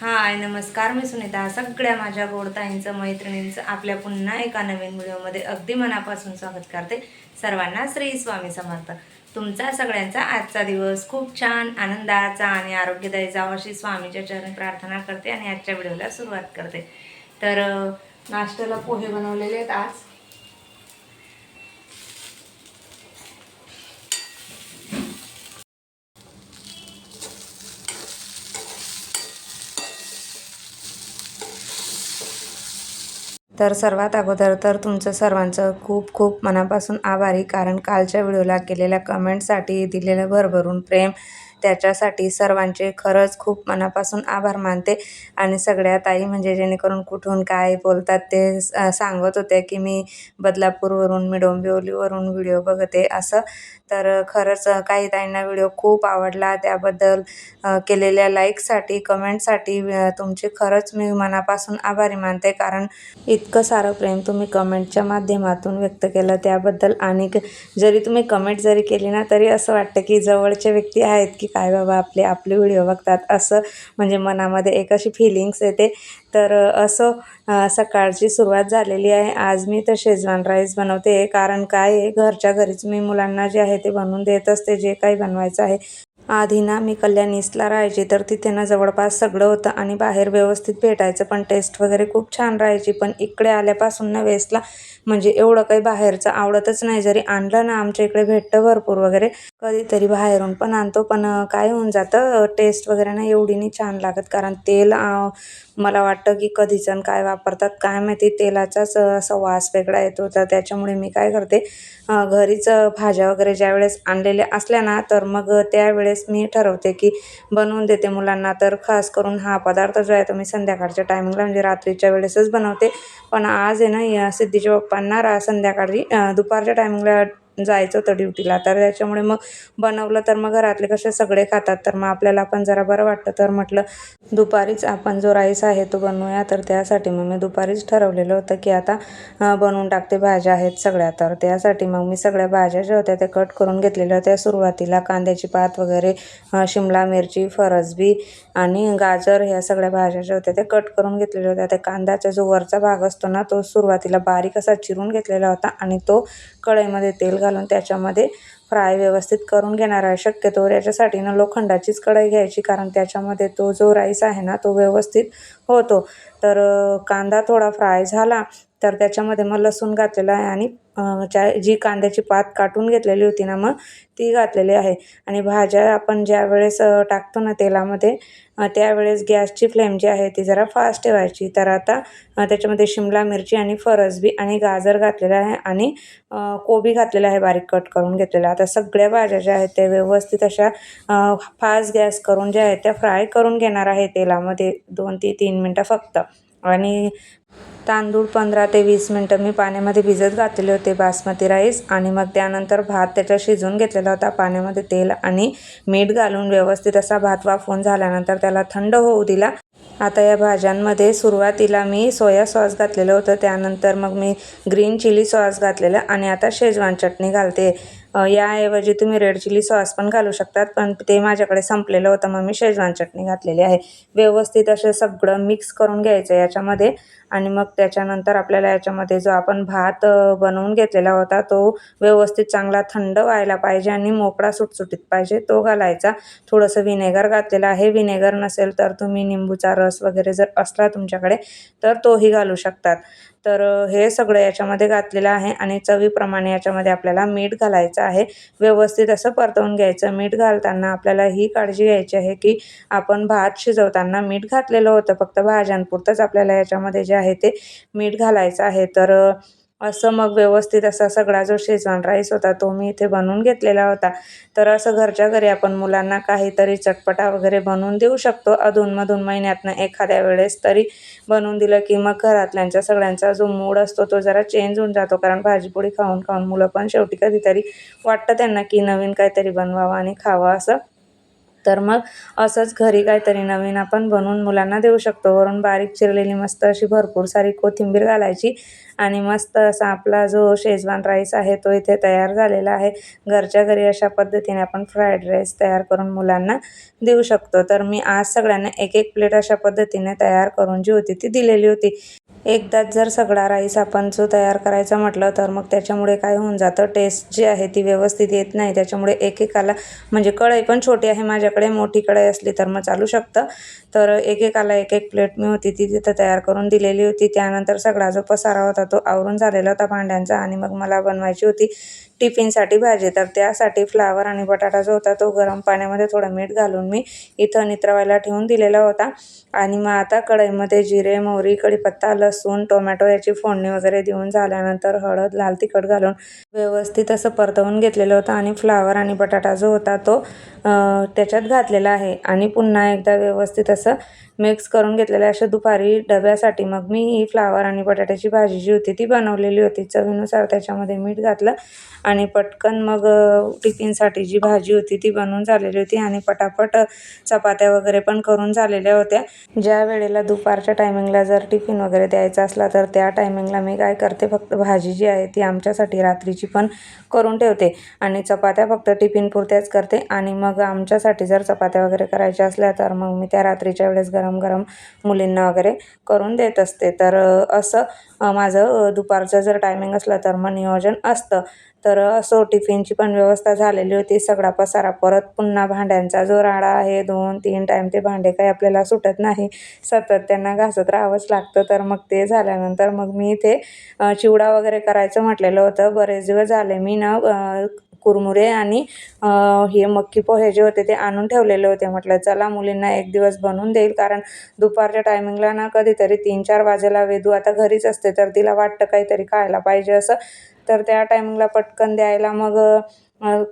हाय नमस्कार मी सुनीता. सगळ्या माझ्या गोडताईंचं मैत्रिणींचं आपल्या पुन्हा एका नवीन व्हिडिओमध्ये अगदी मनापासून स्वागत करते. सर्वांना श्री स्वामी समर्थ. तुमचा सगळ्यांचा आजचा दिवस खूप छान आनंदाचा आणि आरोग्यदायी जावा अशी स्वामीच्या चरण प्रार्थना करते आणि आजच्या व्हिडिओला सुरुवात करते. तर नाश्त्याला पोहे बनवलेले आहेत आज. तर सर्वात अगोदर तर तुमचं सर्वांचं खूप खूप मनापासून आभारी. कारण कालच्या व्हिडिओला केलेल्या कमेंटसाठी दिलेलं भरभरून प्रेम त्याच्यासाठी सर्वांचे खरंच खूप मनापासून आभार मानते. आणि सगळ्या ताई म्हणजे जेणेकरून कुठून काय बोलतात ते सांगत होते की मी बदलापूरवरून मी डोंबिवलीवरून व्हिडिओ बघते असं. तर खरंच काही ताईंना व्हिडिओ खूप आवडला. त्याबद्दल केलेल्या लाईकसाठी कमेंटसाठी तुमचे खरंच मी मनापासून आभारी मानते. कारण इतकं सारं प्रेम तुम्ही कमेंटच्या माध्यमातून व्यक्त केलं त्याबद्दल. आणि क- जरी तुम्ही कमेंट जरी केली ना तरी असं वाटतं की जवळचे व्यक्ती आहेत की काय बाबा आपले आपले व्हिडिओ बघतात. असं म्हणजे मनामध्ये एक अशी फिलिंग्स येते. तर असं सकाळची सुरुवात झालेली आहे. आज मी तर शेजवान राईस बनवते. कारण काय आहे घरच्या घरीच मी मुलांना जे आहे ते बनवून देत असते. जे काही बनवायचं आहे. आधी ना मी कल्याण ईस्टला राहायची तर तिथे ना जवळपास सगळं होतं आणि बाहेर व्यवस्थित भेटायचं. पण टेस्ट वगैरे खूप छान राहायची पण इकडे आल्यापासून ना वेस्टला म्हणजे एवढं काही बाहेरचं आवडतच नाही. जरी आणलं ना आमच्या इकडे भेटतं भरपूर वगैरे कधीतरी बाहेरून पण आणतो. पण काय होऊन जातं टेस्ट वगैरे ना एवढी नाही छान लागत. कारण तेल मला वाटतं की कधीच आणि काय वापरतात काय माहिती तेलाचाच अं, असा वास वेगळा येतो. तर त्याच्यामुळे मी काय करते घरीच भाज्या वगैरे ज्यावेळेस आणलेल्या असल्या ना तर मग त्यावेळेस मी ठरवते की बनवून देते मुलांना. तर खास करून हा पदार्थ जो आहे तो मी संध्याकाळच्या टायमिंगला म्हणजे रात्रीच्या वेळेसच बनवते. पण आज आहे ना सिद्धीच्या पप्पांना रा संध्याकाळी दुपारच्या टायमिंगला जायचं होतं ड्युटीला. तर त्याच्यामुळे मग बनवलं तर मग घरातले कसे सगळे खातात. तर मग आपल्याला पण जरा बरं वाटतं तर म्हटलं दुपारीच आपण जो राईस आहे तो बनवूया. तर त्यासाठी मग मी दुपारीच ठरवलेलं होतं की आता बनवून टाकते भाज्या आहेत सगळ्या. तर त्यासाठी मग मी सगळ्या भाज्या ज्या होत्या त्या कट करून घेतलेल्या होत्या. सुरुवातीला कांद्याची पात वगैरे शिमला मिरची फरसबी आणि गाजर ह्या सगळ्या भाज्या ज्या होत्या त्या कट करून घेतलेल्या होत्या. त्या कांद्याचा जो वरचा भाग असतो ना तो सुरुवातीला बारीक असा चिरून घेतलेला होता आणि तो कढईमध्ये तेल घालून त्याच्यामध्ये फ्राय व्यवस्थित करून घेणार आहे. शक्यतो याच्यासाठी ना लोखंडाचीच कढई घ्यायची कारण त्याच्यामध्ये तो जो राईस आहे ना तो व्यवस्थित होतो. तर कांदा थोडा फ्राय झाला तर त्याच्यामध्ये मग लसूण घातलेला आहे आणि ज्या जी कांद्याची पात काटून घेतलेली होती ना मग ती घातलेली आहे. आणि भाज्या आपण ज्या वेळेस टाकतो ना तेलामध्ये त्यावेळेस गॅसची फ्लेम जी आहे ती जरा फास्ट ठेवायची. तर आता त्याच्यामध्ये शिमला मिरची आणि फरसबी आणि गाजर घातलेलं आहे आणि कोबी घातलेला आहे बारीक कट करून घेतलेला. आता सगळ्या भाज्या ज्या आहेत त्या व्यवस्थित अशा फास्ट गॅस करून ज्या आहेत त्या फ्राय करून घेणार आहे तेलामध्ये दोन ते तीन मिनटं फक्त. आणि तांदूळ पंधरा ते वीस मिनटं मी पाण्यामध्ये भिजत घातलेले होते बासमती राईस आणि मग त्यानंतर भात त्याच्या शिजवून घेतलेला होता. पाण्यामध्ये तेल आणि मीठ घालून व्यवस्थित असा भात वाफवून झाल्यानंतर त्याला थंड होऊ दिला. आता या भाज्यांमध्ये सुरुवातीला मी सोया सॉस घातलेलं होतं. त्यानंतर मग मी ग्रीन चिली सॉस घातलेलं आणि आता शेजवान चटणी घालते. याऐवजी तुम्ही रेड चिली सॉस पण घालू शकतात पण ते माझ्याकडे संपलेलं होतं मग मी शेजवान चटणी घातलेली आहे. व्यवस्थित असं सगळं मिक्स करून घ्यायचं याच्यामध्ये आणि मग त्याच्यानंतर आपल्याला याच्यामध्ये जो आपण भात बनवून घेतलेला होता तो व्यवस्थित चांगला थंड व्हायला पाहिजे आणि मोकळा सुटसुटीत पाहिजे तो घालायचा. थोडंसं विनेगर घातलेलं आहे. विनेगर नसेल तर तुम्ही निंबूचा रस वगैरे जर असला तुमच्याकडे तर तोही घालू शकतात. तर हे सगळं याच्यामध्ये घातलेलं आहे आणि चवीप्रमाणे याच्यामध्ये आपल्याला मीठ घालायचं आहे. व्यवस्थित असं परतवून घ्यायचं. मीठ घालताना आपल्याला ही काळजी घ्यायची आहे की आपण भात शिजवताना मीठ घातलेलं होतं. फक्त भाज्यांपुरतंच आपल्याला याच्यामध्ये जे आहे ते मीठ घालायचं आहे. तर असं मग व्यवस्थित असा सगळा जो शेजवान राईस होता तो मी इथे बनवून घेतलेला होता. तर असं घरच्या घरी आपण मुलांना काहीतरी चटपटा वगैरे बनवून देऊ शकतो. अधूनमधून महिन्यातनं एखाद्या वेळेस तरी बनवून दिलं की मग घरातल्यांच्या सगळ्यांचा जो मूड असतो तो जरा चेंज होऊन जातो. कारण भाजीपोळी खाऊन खाऊन मुलं पण शेवटी कधीतरी वाटतं त्यांना की नवीन काहीतरी बनवावं आणि खावं असं. तर मग असंच घरी काहीतरी नवीन आपण बनवून मुलांना देऊ शकतो. वरून बारीक चिरलेली मस्त अशी भरपूर सारी कोथिंबीर घालायची. आणि मस्त असा आपला जो शेजवान राईस आहे तो इथे तयार झालेला आहे. घरच्या घरी अशा पद्धतीने आपण फ्राईड राईस तयार करून मुलांना देऊ शकतो. तर मी आज सगळ्यांना एक एक प्लेट अशा पद्धतीने तयार करून जी होती ती दिलेली होती. एकदाच जर सगळा राईस आपण जो तयार करायचा म्हटलं तर मग त्याच्यामुळे काय होऊन जातं? टेस्ट जी आहे ती व्यवस्थित येत नाही. त्याच्यामुळे एकेकाला म्हणजे कढई पण छोटी आहे माझ्याकडे मोठी कढई असली तर मग चालू शकतं. तर एकेकाला एक एक प्लेट मी होती ती तिथं तयार करून दिलेली होती. त्यानंतर सगळा जो पसारा होता तो आवरून झालेला होता भांड्यांचा आणि मग मला बनवायची होती. टिफिनसाठी भाजी तर त्यासाठी फ्लावर आणि बटाटा जो होता तो गरम पाण्यामध्ये थोडं मीठ घालून मी इथं नित्रवायला ठेवून दिलेला होता. आणि मग आता कढईमध्ये जिरे मोहरी कढीपत्ता लसूण टोमॅटो याची फोडणी वगैरे देऊन झाल्यानंतर हळद लाल तिखट घालून व्यवस्थित असं परतवून घेतलेलं होतं. आणि फ्लावर आणि बटाटा जो होता तो त्याच्यात घातलेला आहे. आणि पुन्हा एकदा व्यवस्थित असं मिक्स करून घेतलेलं आहे. अशा दुपारी डब्यासाठी मग मी ही फ्लावर आणि बटाट्याची भाजी जी होती ती बनवलेली होती. चवीनुसार त्याच्यामध्ये मीठ घातलं. आणि पटकन मग टिफिनसाठी जी भाजी होती ती बनवून झालेली होती आणि पटापट चपात्या वगैरे पण करून झालेल्या होत्या. ज्या वेळेला दुपारच्या टायमिंगला जर टिफिन वगैरे द्यायचा असला तर त्या टायमिंगला मी काय करते फक्त भाजी जी आहे ती आमच्यासाठी रात्रीची पण करून ठेवते. आणि चपात्या फक्त टिफिन पुरत्याच करते. आणि मग आमच्यासाठी जर चपात्या वगैरे करायच्या असल्या तर मग मी त्या रात्रीच्या वेळेस गरम गरम मुलींना वगैरे करून देत असते. तर असं माझं दुपारचं जर टायमिंग असलं तर मग नियोजन असतं. तर असो टिफिनची पण व्यवस्था झालेली होती. सगळा पसारा परत पुन्हा भांड्यांचा जो राडा आहे दोन तीन टाईम ते भांडे काही आपल्याला सुटत नाही. सतत त्यांना घासत राहावंच लागतं. तर मग ते झाल्यानंतर मग मी इथे चिवडा वगैरे करायचं म्हटलेलं होतं. बरेच दिवस झाले मी ना कुरमुरे आणि हे मक्की पोहे जे होते ते आणून ठेवलेले होते. म्हटलं चला मुलींना एक दिवस बनवून देईल. कारण दुपारच्या टायमिंगला ना कधीतरी तीन चार वाजेला वेदू आता घरीच असते. तर तिला वाटतं काहीतरी खायला पाहिजे असं. तर त्या टायमिंगला पटकन द्यायला मग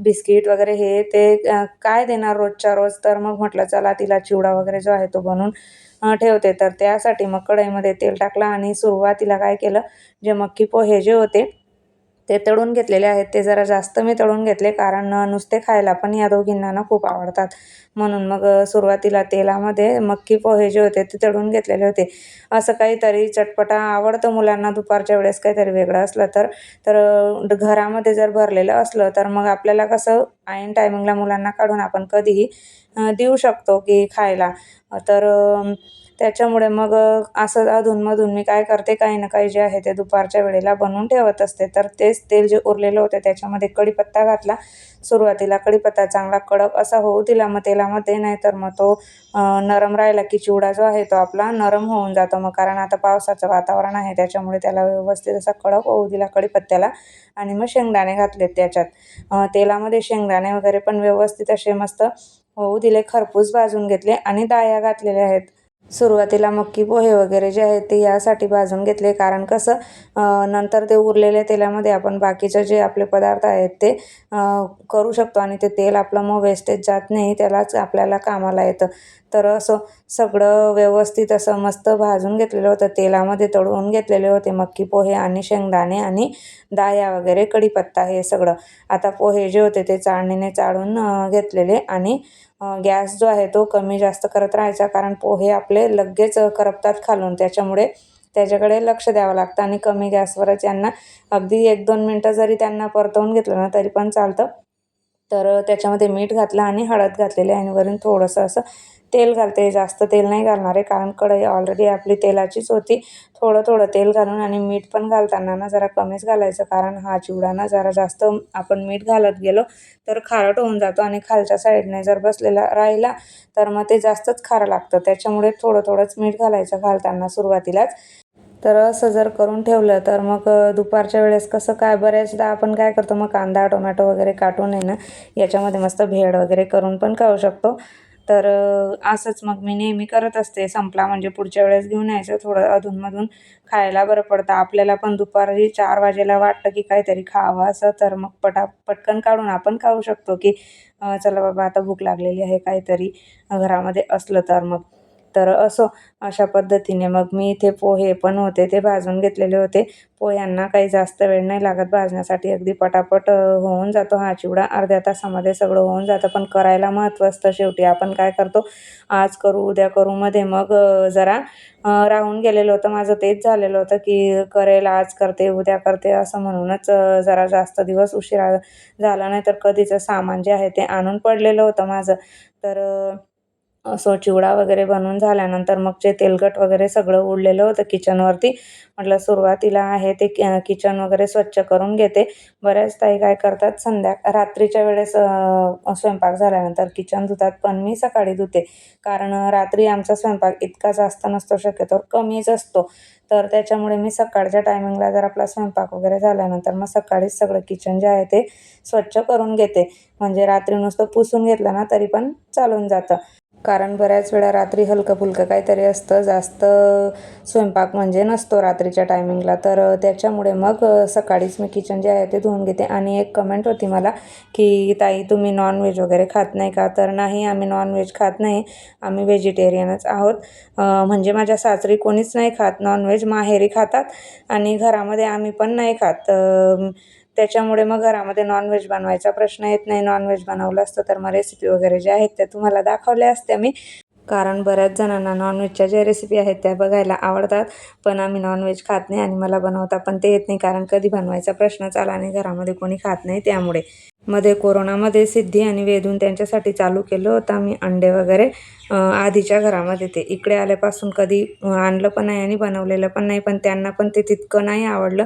बिस्किट वगैरे हे ते काय देणार रोजच्या रोज? तर मग म्हटलं चला तिला चिवडा वगैरे जो आहे तो बनवून ठेवते. तर त्यासाठी मग कढईमध्ये तेल टाकलं आणि सुरुवातीला काय केलं जे मक्की पोहे जे होते ते तळून घेतलेले आहेत. ते जरा जास्त मी तळून घेतले कारण नुसते खायला पण या दोघींना ना खूप आवडतात. म्हणून मग सुरुवातीला तेलामध्ये मक्की पोहे जे होते ते तळून घेतलेले होते. असं काहीतरी चटपटा आवडतं मुलांना दुपारच्या वेळेस काहीतरी वेगळं असलं तर. तर घरामध्ये जर भरलेलं असलं तर मग आपल्याला कसं ऐन टायमिंगला मुलांना काढून आपण कधीही देऊ शकतो की खायला. तर त्याच्यामुळे मग असं अधूनमधून मी काय करते काही ना काही जे आहे ते दुपारच्या वेळेला बनवून ठेवत असते. तर तेच तेल जे उरलेलं होतं त्याच्यामध्ये कढीपत्ता घातला. सुरुवातीला कढीपत्ता चांगला कडक असा होऊ दिला. मग तेलामध्ये नाही तर मग तो नरम राहिला की चिवडा जो आहे तो आपला नरम होऊन जातो. मग कारण आता पावसाचं वातावरण आहे त्याच्यामुळे त्याला व्यवस्थित असा कडक होऊ दिला कढीपत्त्याला. आणि मग शेंगदाणे घातलेत त्याच्यात. तेलामध्ये शेंगदाणे वगैरे पण व्यवस्थित असे मस्त होऊ दिले. खरपूस भाजून घेतले आणि डाया घातलेल्या आहेत. सुरुवातीला मक्की पोहे वगैरे जे आहेत ते यासाठी भाजून घेतले. कारण कसं नंतर ते उरलेल्या तेलामध्ये आपण बाकीचे जे आपले पदार्थ आहेत ते करू शकतो आणि ते तेल आपलं मग वेस्टेज जात नाही त्यालाच आपल्याला कामाला येतं. तर असं सगळं व्यवस्थित असं मस्त भाजून घेतलेलं होतं. तेलामध्ये तळून घेतलेले होते मक्की पोहे आणि शेंगदाणे आणि दाया वगैरे कढीपत्ता हे सगळं. आता पोहे जे होते ते चाळणीने चाळून घेतलेले आणि गॅस जो आहे तो कमी जास्त करत राहायचा कारण पोहे आपले लगेच करपतात खालून. त्याच्यामुळे त्याच्याकडे लक्ष द्यावं लागतं आणि कमी गॅसवरच यांना अगदी एक दोन मिनटं जरी त्यांना परतवून घेतलं ना तरी पण चालतं. तर त्याच्यामध्ये मीठ घातलं आणि हळद घातलेली आणि वरून थोडंसं असं तेल घालते. जास्त तेल नाही घालणार आहे कारण कढई ऑलरेडी आपली तेलाचीच होती. थोडं थोडं तेल घालून आणि मीठ पण घालताना ना जरा कमीच घालायचं कारण हा चिवडा ना जरा जास्त आपण मीठ घालत गेलो तर खारट होऊन जातो आणि खालच्या साईडने जर बसलेला राहिला तर मग ते जास्तच खारं लागतं. त्याच्यामुळे थोडं थोडंच मीठ घालायचं घालताना सुरुवातीलाच. तर असं जर करून ठेवलं तर मग दुपारच्या वेळेस कसं काय बऱ्याचदा आपण काय करतो मग कांदा टोमॅटो वगैरे काटून आहे ना याच्यामध्ये मस्त भेळ वगैरे करून पण खाऊ शकतो. तर असंच मग मी नेहमी करत असते. संपला म्हणजे पुढच्या वेळेस घेऊन यायचं थोडं अधूनमधून खायला बरं पडतं. आपल्याला पण दुपारी चार वाजेला वाटतं की काहीतरी खावं असं तर मग पटा पटकन काढून आपण खाऊ शकतो की चला बाबा आता भूक लागलेली आहे काहीतरी घरामध्ये असलं तर मग. तर असो अशा पद्धतीने मग मी इथे पोहे पण होते ते भाजून घेतलेले होते. पोह्यांना काही जास्त वेळ नाही लागत भाजण्यासाठी अगदी पटापट होऊन जातो हा चिवडा. अर्ध्या तासामध्ये सगळं होऊन जातं पण करायला महत्त्व असतं शेवटी. आपण काय करतो आज करू उद्या करू मध्ये मग जरा राहून गेलेलं होतं माझं तेच झालेलं होतं की करेल आज करते उद्या करते असं म्हणूनच जरा जास्त दिवस उशिरा झाला. नाही तर कधीचं सामान जे आहे ते आणून पडलेलं होतं माझं. तर असं चिवडा वगैरे बनवून झाल्यानंतर मग जे तेलकट वगैरे सगळं उडलेलं होतं किचनवरती म्हटलं सुरुवातीला आहे ते कि किचन वगैरे स्वच्छ करून घेते. बऱ्याच ताई काय करतात संध्या रात्रीच्या वेळेस स्वयंपाक झाल्यानंतर किचन धुतात पण मी सकाळी धुते. कारण रात्री आमचा स्वयंपाक इतका जास्त नसतो शक्यतो कमीच असतो. तर त्याच्यामुळे मी सकाळच्या टायमिंगला जर आपला स्वयंपाक वगैरे झाल्यानंतर मग सकाळीच सगळं किचन जे आहे ते स्वच्छ करून घेते. म्हणजे रात्री नुसतं पुसून घेतलं ना तरी पण चालून जातं. कारण बऱ्याच वेळा रात्री हलकं फुलकं काहीतरी असतं. जास्त स्वयंपाक म्हणजे नसतो रात्रीच्या टायमिंगला तर त्याच्यामुळे मग सकाळीच मी किचन जे आहे ते धुवून घेते. आणि एक कमेंट होती मला की ताई तुम्ही नॉनव्हेज वगैरे खात नाही का? तर नाही आम्ही नॉनव्हेज खात नाही. आम्ही व्हेजिटेरियनच आहोत. म्हणजे माझ्या सासरी कोणीच नाही खात. नॉनव्हेज माहेरी खातात. आणि घरामध्ये आम्ही पण नाही खात. त्याच्यामुळे मग घरामध्ये नॉनव्हेज बनवायचा प्रश्न येत नाही. नॉनव्हेज बनवलं असतं तर मग रेसिपी वगैरे ज्या आहेत त्या तुम्हाला दाखवल्या असत्या मी. कारण बऱ्याच जणांना नॉनव्हेजच्या ज्या रेसिपी आहेत त्या बघायला आवडतात. पण आम्ही नॉनव्हेज खात नाही आणि मला बनवता पण ते येत नाही कारण कधी बनवायचा प्रश्नच आला आणि घरामध्ये कोणी खात नाही त्यामुळे. मध्ये कोरोनामध्ये सिद्धी आणि वेधून त्यांच्यासाठी चालू केलं होतं आम्ही अंडे वगैरे. आधीच्या घरामध्ये ते इकडे आल्यापासून कधी आणलं पण नाही आणि बनवलेलं पण नाही. पण त्यांना पण ते तितकं नाही आवडलं.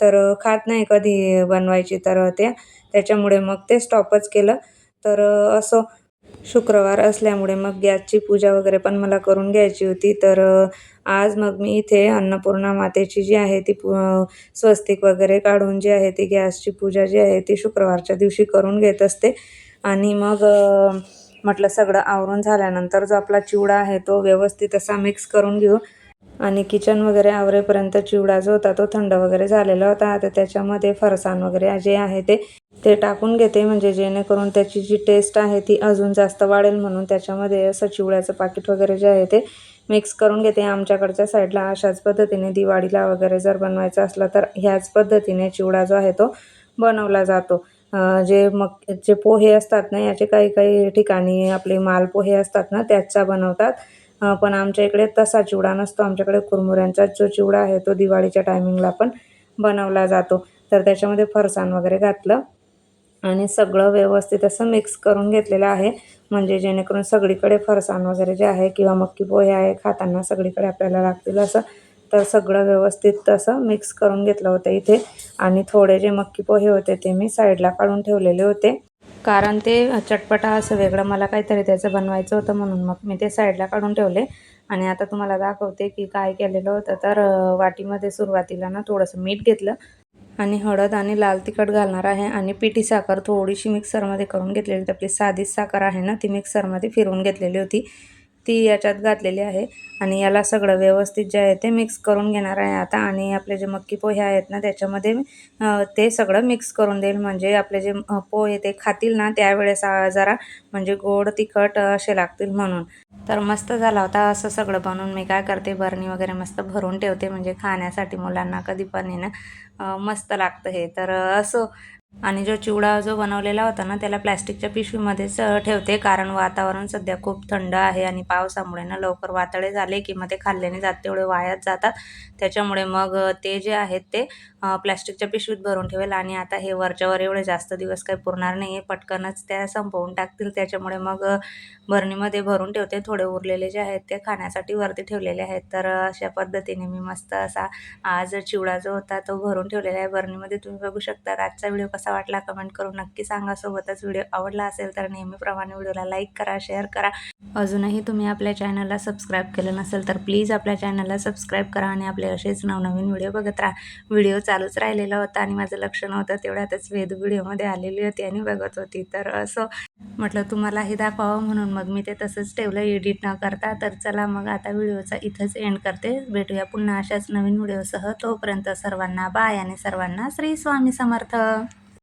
तर खात नाही कधी बनवायची तर त्या त्याच्यामुळे मग ते स्टॉपच केलं. तर असं शुक्रवार असल्यामुळे मग गॅसची पूजा वगैरे पण मला करून घ्यायची होती. तर आज मग मी इथे अन्नपूर्णा मातेची जी आहे ती पू स्वस्तिक वगैरे काढून जी आहे ती गॅसची पूजा जी आहे ती शुक्रवारच्या दिवशी करून घेत असते. आणि मग म्हटलं सगळं आवरून झाल्यानंतर जो आपला चिवडा आहे तो व्यवस्थित असा मिक्स करून घेऊ. आणि किचन वगैरे आवरेपर्यंत चिवडा जो होता तो थंड वगैरे झालेला होता. आता त्याच्यामध्ये फरसाण वगैरे जे आहे ते ते टाकून घेते. म्हणजे जेणेकरून त्याची जी टेस्ट आहे ती अजून जास्त वाढेल म्हणून त्याच्यामध्ये असं चिवड्याचं पाकिट वगैरे जे आहे ते मिक्स करून घेते. आमच्याकडच्या साईडला अशाच पद्धतीने दिवाळीला वगैरे जर बनवायचं असलं तर ह्याच पद्धतीने चिवडा जो आहे तो बनवला जातो. जे मग जे पोहे असतात ना याचे काही काही ठिकाणी आपले मालपोहे असतात ना त्याचा बनवतात. पण आमच्या इकडे तसा चिवडा नसतो. आमच्याकडे कुरमुऱ्यांचा जो चिवडा आहे तो दिवाळीच्या टायमिंगला पण बनवला जातो. तर त्याच्यामध्ये फरसाण वगैरे घातलं आणि सगळं व्यवस्थित असं मिक्स करून घेतलेलं आहे. म्हणजे जेणेकरून सगळीकडे फरसाण वगैरे जे आहे किंवा मक्की पोहे आहे खाताना सगळीकडे आपल्याला लागतील असं तर सगळं व्यवस्थित तसं मिक्स करून घेतलं होतं इथे. आणि थोडे जे मक्की पोहे होते ते मी साईडला काढून ठेवलेले होते. कारण ते चटपटा असं वेगळं मला काहीतरी त्याचं बनवायचं होतं म्हणून मग मी ते साईडला काढून ठेवले. आणि आता तुम्हाला दाखवते की काय केलेलं होतं. तर वाटीमध्ये सुरुवातीला ना थोडंसं मीठ घेतलं आणि हळद आणि लाल तिखट घालणार आहे आणि पिठी साखर थोडीशी मिक्सरमध्ये करून घेतलेली. होती आपली साधीच साखर आहे ना ती मिक्सरमध्ये फिरवून घेतलेली होती. ती याच्यात घातलेली आहे. आणि याला सगळं व्यवस्थित जे आहे ते मिक्स करून घेणार आहे आता. आणि आपले जे मक्की पोहे आहेत ना त्याच्यामध्ये ते सगळं मिक्स करून देईल. म्हणजे आपले जे पोहे ते खातील ना त्यावेळेस जरा म्हणजे गोड तिखट असे लागतील म्हणून. तर मस्त झाला होता असं सगळं बनवून. मी काय करते बरणी वगैरे मस्त भरून ठेवते. म्हणजे खाण्यासाठी मुलांना कधी पण आहे ना मस्त लागतं हे. तर असं आणि जो चिवडा जो बनवलेला होता ना त्याला प्लॅस्टिकच्या पिशवीमध्येच ठेवते. कारण वातावरण सध्या खूप थंड आहे आणि पावसामुळे ना लवकर वातळे झाले की मग ते खाल्ल्याने जात तेवढे वायात जातात. त्याच्यामुळे मग ते जे आहेत ते प्लॅस्टिकच्या पिशवीत भरून ठेवेल आणि आता हे वरच्यावर एवढे जास्त दिवस काही पुरणार नाही आहे पटकनच त्या संपवून टाकतील. त्याच्यामुळे मग भरणीमध्ये बरणीमध्ये भरून ठेवते. थोडे उरलेले जे आहेत ते खाण्यासाठी वरती ठेवलेले आहेत. तर अशा पद्धतीने मी मस्त असा आज चिवडा जो होता तो भरून ठेवलेला आहे. बरणीमध्ये तुम्ही बघू शकता. आजचा व्हिडिओ कसा वाटला कमेंट करून नक्की सांगा. सोबतच व्हिडिओ आवडला असेल तर नेहमीप्रमाणे व्हिडिओला लाईक करा शेअर करा. अजूनही तुम्ही आपल्या चॅनलला सबस्क्राईब केलं नसेल तर प्लीज आपल्या चॅनलला सबस्क्राईब करा आणि आपले असेच नवनवीन व्हिडिओ बघत राहा. व्हिडिओ चालूच राहिलेला होता आणि माझं लक्ष नव्हतं तेवढ्यातच वेद व्हिडिओमध्ये आलेली होती आणि बघत होती. तर असं म्हटलं तुम्हालाही दाखवावं म्हणून मग मी ते तसंच ठेवलं. एडिट न करता तर चला मग आता व्हिडिओचा इथंच एंड करते. भेटूया पुन्हा अशाच नवीन व्हिडिओसह. तोपर्यंत सर्वांना बाय आणि सर्वांना श्री स्वामी समर्थ.